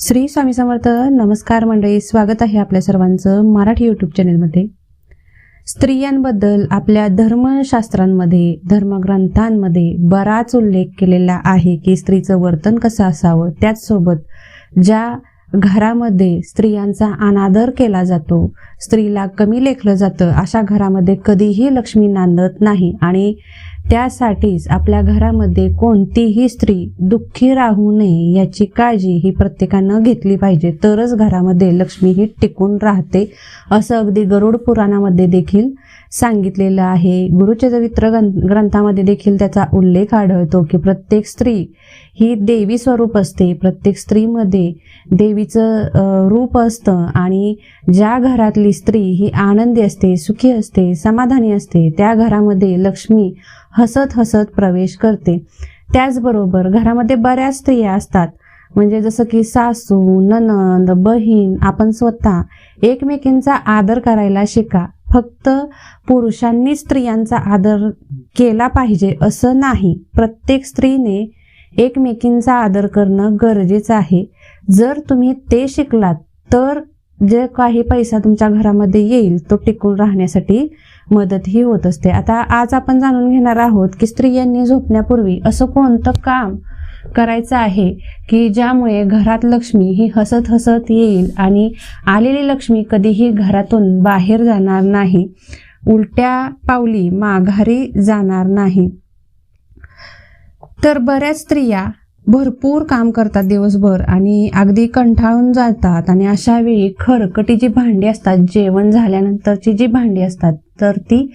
श्री स्वामी समर्थ नमस्कार मंडळी स्वागत आहे आपल्या सर्वांचं मराठी यूट्यूब चॅनेलमध्ये स्त्रियांबद्दल आपल्या धर्मशास्त्रांमध्ये धर्मग्रंथांमध्ये बराच उल्लेख केलेला आहे की स्त्रीचं वर्तन कसं असावं त्याचसोबत ज्या घरामध्ये स्त्रियांचा अनादर केला जातो स्त्रीला कमी लेखलं जातं अशा घरामध्ये कधीही लक्ष्मी नांदत नाही. आणि त्यासाठीच आपल्या घरामध्ये कोणतीही स्त्री दुःखी राहू नये याची काळजी ही प्रत्येकानं घेतली पाहिजे. तरच घरामध्ये लक्ष्मी ही टिकून राहते असं अगदी गरुड पुराणामध्ये देखील सांगितलेलं आहे. गुरुचरित्र ग्रं- ग्रंथामध्ये देखील त्याचा उल्लेख आढळतो की प्रत्येक स्त्री ही देवी स्वरूप असते. प्रत्येक स्त्रीमध्ये देवीचं रूप असतं आणि ज्या घरातली स्त्री ही आनंदी असते सुखी असते समाधानी असते त्या घरामध्ये लक्ष्मी हसत हसत प्रवेश करते. त्याचबरोबर घरामध्ये बऱ्याच स्त्रिया असतात. म्हणजे जसं की सासू ननंद बहीण आपण स्वतः एकमेकींचा आदर करायला शिका. फक्त पुरुषांनी स्त्रियांचा आदर केला पाहिजे असं नाही. प्रत्येक स्त्रीने एकमेकींचा आदर करणं गरजेचं आहे. जर तुम्ही ते शिकलात तर जे काही पैसा तुमच्या घरामध्ये येईल तो टिकून राहण्यासाठी मदतही होत असते. आता आज आपण जाणून घेणार आहोत की स्त्रियांनी झोपण्यापूर्वी असं कोणतं काम करायचं आहे की ज्यामुळे घरात लक्ष्मी ही हसत हसत येईल आणि आलेली लक्ष्मी कधीही घरातून बाहेर जाणार नाही उलट्या पावली माघारी जाणार नाही. तर बऱ्याच स्त्रिया भरपूर काम करतात दिवसभर आणि अगदी कंटाळून जातात. आणि अशा वेळी खरकटी जी भांडी असतात जेवण झाल्यानंतरची जी भांडी असतात तर ती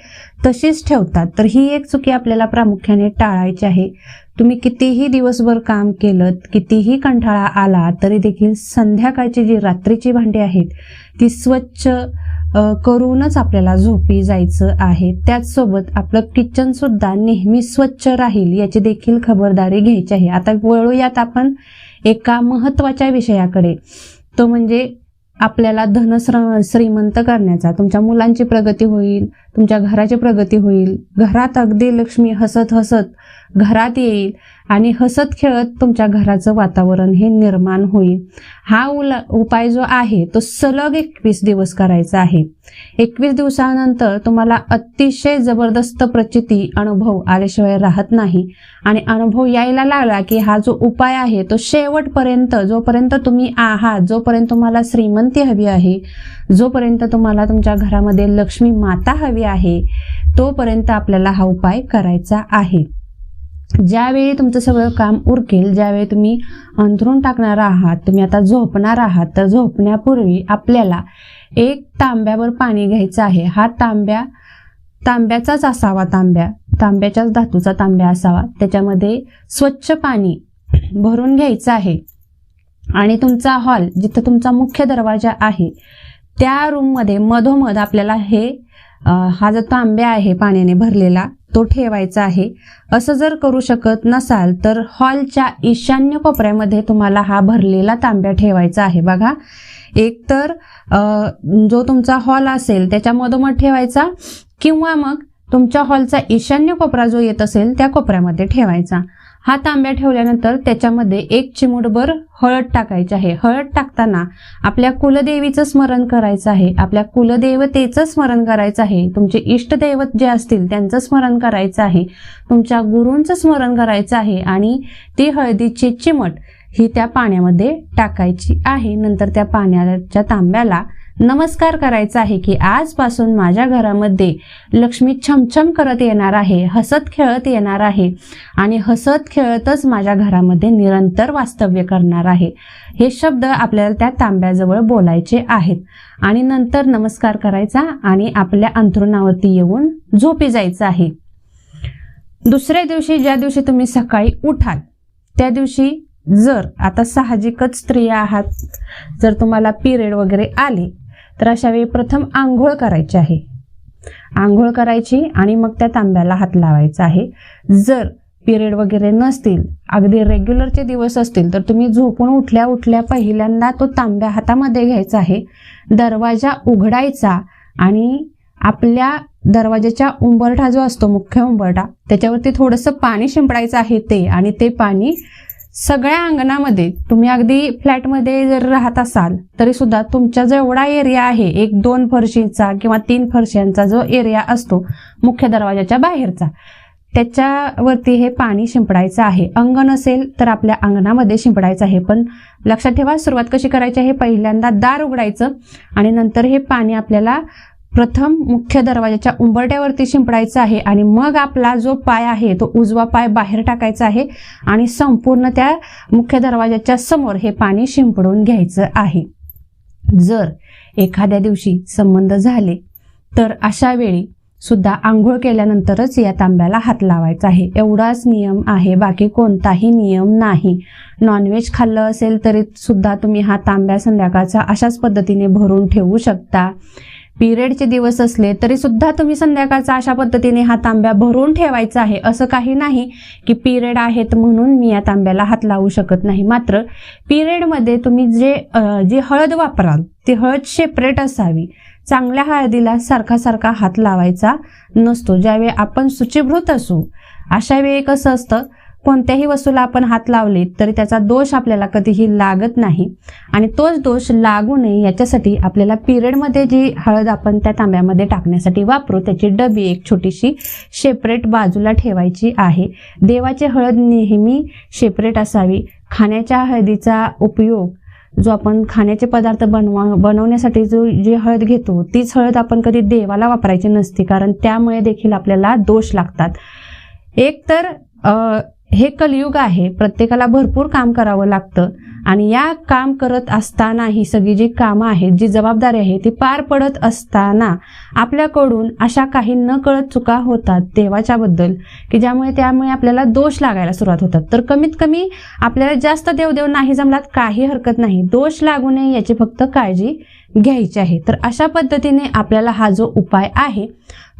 तशीच ठेवतात. तर ही एक चुकी आपल्याला प्रामुख्याने टाळायची आहे. तुम्ही कितीही दिवसभर काम केलं कितीही कंठाळा आला तरी देखील संध्याकाळची जी रात्रीची भांडी आहेत ती स्वच्छ करूनच आपल्याला झोपी जायचं आहे. त्याचसोबत आपलं किचन सुद्धा नेहमी स्वच्छ राहील याची देखील खबरदारी घ्यायची आहे. आता वळूयात आपण एका महत्त्वाच्या विषयाकडे. तो म्हणजे आपल्याला धन श्रीमंत करण्याचा. तुमच्या मुलांची प्रगती होईल तुमच्या घराची प्रगती होईल. घरात अगदी लक्ष्मी हसत हसत घरात येईल आणि हसत खेळत तुमच्या घराचं वातावरण हे निर्माण होईल. हा उला उपाय जो आहे तो सलग एकवीस दिवस करायचा आहे. एकवीस दिवसानंतर तुम्हाला अतिशय जबरदस्त प्रचिती अनुभव आल्याशिवाय राहत नाही. आणि अनुभव यायला लागला की हा जो उपाय आहे तो शेवटपर्यंत जोपर्यंत तुम्ही आहात जोपर्यंत तुम्हाला श्रीमंती हवी आहे जोपर्यंत तुम्हाला तुमच्या घरामध्ये लक्ष्मी माता हवी आहे तोपर्यंत आपल्याला हा उपाय करायचा आहे. ज्यावेळी तुमचं सगळं काम उरकेल ज्यावेळी तुम्ही अंथरून टाकणार आहात तुम्ही आता झोपणार आहात तर झोपण्यापूर्वी आपल्याला एक तांब्यावर पाणी घ्यायचं आहे. हा तांब्या तांब्याचाच असावा तांब्या. तांब्याच्याच धातूचा तांब्या असावा. त्याच्यामध्ये स्वच्छ पाणी भरून घ्यायचं आहे. आणि तुमचा हॉल जिथं तुमचा मुख्य दरवाजा आहे त्या रूममध्ये मधोमध आपल्याला हे हा जो तांब्या आहे पाण्याने भरलेला तो ठेवायचा आहे. असं जर करू शकत नसाल तर हॉलच्या ईशान्य कोपऱ्यामध्ये तुम्हाला हा भरलेला तांब्या ठेवायचा आहे. बघा. एक तर जो तुमचा हॉल असेल त्याच्या मधोमध ठेवायचा किंवा मग तुमच्या हॉलचा ईशान्य कोपरा जो येत असेल त्या कोपऱ्यामध्ये ठेवायचा. हा तांब्या ठेवल्यानंतर त्याच्यामध्ये एक चिमुटभर हळद टाकायची आहे. हळद टाकताना आपल्या कुलदेवीचं स्मरण करायचं आहे. आपल्या कुलदेवतेचं स्मरण करायचं आहे. तुमचे इष्टदैवत जे असतील त्यांचं स्मरण करायचं आहे. तुमच्या गुरूंचं स्मरण करायचं आहे आणि ती हळदीची चिमट ही त्या पाण्यामध्ये टाकायची आहे. नंतर त्या पाण्याच्या तांब्याला नमस्कार करायचा आहे की आजपासून माझ्या घरामध्ये लक्ष्मी छमछम करत येणार आहे हसत खेळत येणार आहे आणि हसत खेळतच माझ्या घरामध्ये निरंतर वास्तव्य करणार आहे. हे शब्द आपल्याला त्या तांब्याजवळ बोलायचे आहेत. आणि नंतर नमस्कार करायचा आणि आपल्या अंथरुणावरती येऊन झोपी जायचं आहे. दुसऱ्या दिवशी ज्या दिवशी तुम्ही सकाळी उठाल त्या दिवशी जर आता साहजिकच स्त्रिया आहात जर तुम्हाला पिरियड वगैरे आले तर अशावेळी प्रथम आंघोळ करायची आहे. आंघोळ करायची आणि मग त्या तांब्याला हात लावायचा आहे. जर पिरियड वगैरे नसतील अगदी रेग्युलरचे दिवस असतील तर तुम्ही झोपून उठल्या उठल्या पहिल्यांदा तो तांब्या हातामध्ये घ्यायचा आहे. दरवाजा उघडायचा आणि आपल्या दरवाजाच्या उंबरठा जो असतो मुख्य उंबरठा त्याच्यावरती थोडंसं पाणी शिंपडायचं आहे ते आणि ते पाणी सगळ्या अंगणामध्ये तुम्ही अगदी फ्लॅटमध्ये जर राहत असाल तरी सुद्धा तुमचा जो एवढा एरिया आहे एक दोन फरशींचा किंवा तीन फरशांचा जो एरिया असतो मुख्य दरवाजाच्या बाहेरचा त्याच्यावरती हे पाणी शिंपडायचं आहे. अंगण असेल तर आपल्या अंगणामध्ये शिंपडायचं आहे. पण लक्षात ठेवा सुरुवात कशी करायची आहे? पहिल्यांदा दार उघडायचं आणि नंतर हे पाणी आपल्याला प्रथम मुख्य दरवाजाच्या उंबरट्यावरती शिंपडायचं आहे आणि मग आपला जो पाय आहे तो उजवा पाय बाहेर टाकायचा आहे आणि संपूर्ण त्या मुख्य दरवाजाच्या समोर हे पाणी शिंपडून घ्यायचं आहे. जर एखाद्या दिवशी संबंध झाले तर अशा वेळी सुद्धा आंघोळ केल्यानंतरच या तांब्याला हात लावायचा आहे. एवढाच नियम आहे बाकी कोणताही नियम नाही. नॉनव्हेज खाल्लं असेल तरी सुद्धा तुम्ही हा तांब्या संध्याकाळचा अशाच पद्धतीने भरून ठेवू शकता. पिरियडचे दिवस असले तरी सुद्धा तुम्ही संध्याकाळचा अशा पद्धतीने हा तांब्या भरून ठेवायचा आहे. असं काही नाही की पिरियड आहेत म्हणून मी या तांब्याला हात लावू शकत नाही. मात्र पिरियडमध्ये तुम्ही जे जी हळद वापराल ती हळद सेपरेट असावी. चांगल्या हळदीला सारखा सारखा हात लावायचा नसतो. ज्यावेळी आपण सुचीभूत असू अशा वेळी कसं असतं कोणत्याही वस्तूला आपण हात लावले तरी त्याचा दोष आपल्याला कधीही लागत नाही. आणि तोच दोष लागू नये याच्यासाठी आपल्याला पिरियडमध्ये जी हळद आपण त्या तांब्यामध्ये टाकण्यासाठी वापरू त्याची डबी एक छोटीशी सेपरेट बाजूला ठेवायची आहे. देवाची हळद नेहमी सेपरेट असावी. खाण्याच्या हळदीचा उपयोग जो आपण खाण्याचे पदार्थ बनवा बनवण्यासाठी जो जी हळद घेतो तीच हळद आपण कधी देवाला वापरायची नसते कारण त्यामुळे देखील आपल्याला दोष लागतात. एक तर हे कलियुग आहे प्रत्येकाला भरपूर काम करावं लागतं. आणि या काम करत असताना ही सगळी जी कामं आहेत जी जबाबदारी आहे ती पार पडत असताना आपल्याकडून अशा काही न कळत चुका होतात देवाच्याबद्दल की ज्यामुळे त्यामुळे आपल्याला दोष लागायला सुरुवात होतात. तर कमीत कमी आपल्याला जास्त देवदेव नाही जमलात काही हरकत नाही. दोष लागू नये याची फक्त काळजी घ्यायची आहे. तर अशा पद्धतीने आपल्याला हा जो उपाय आहे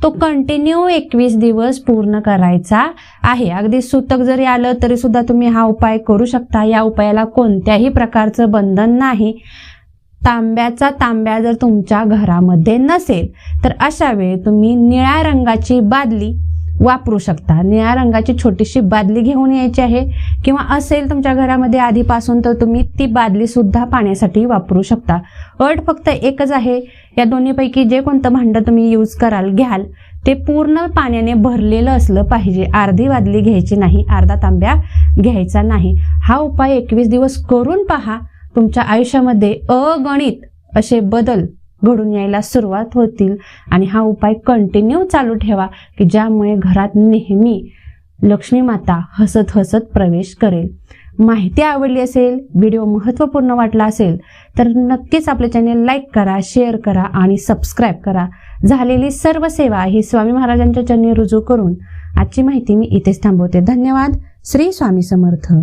तो कंटिन्यू एकवीस दिवस पूर्ण करायचा आहे. अगदी सुतक जरी आलं तरी सुद्धा तुम्ही हा उपाय करू शकता. या उपायाला कोणत्याही प्रकारचं बंधन नाही. तांब्याचा तांब्या जर तुमच्या घरामध्ये नसेल तर अशा वेळी तुम्ही निळ्या रंगाची बादली वापरू शकता. निळ्या रंगाची छोटीशी बादली घेऊन यायची आहे किंवा असेल तुमच्या घरामध्ये आधीपासून तर तुम्ही ती बादली सुद्धा पाण्यासाठी वापरू शकता. अट फक्त एकच आहे. या दोन्हीपैकी जे कोणतं भांडं तुम्ही यूज कराल घ्याल ते पूर्ण पाण्याने भरलेलं असलं पाहिजे. अर्धी बादली घ्यायची नाही अर्धा तांब्या घ्यायचा नाही. हा उपाय एकवीस दिवस करून पहा. तुमच्या आयुष्यामध्ये अगणित असे बदल घडून यायला सुरुवात होतील. आणि हा उपाय कंटिन्यू चालू ठेवा की ज्यामुळे घरात नेहमी लक्ष्मी माता हसत हसत प्रवेश करेल. माहिती आवडली असेल व्हिडिओ महत्त्वपूर्ण वाटला असेल तर नक्कीच आपले चॅनेल लाईक करा शेअर करा आणि सबस्क्राईब करा. झालेली सर्व सेवा ही स्वामी महाराजांच्या चरणी रुजू करून आजची माहिती मी इथेच थांबवते. धन्यवाद. श्री स्वामी समर्थ.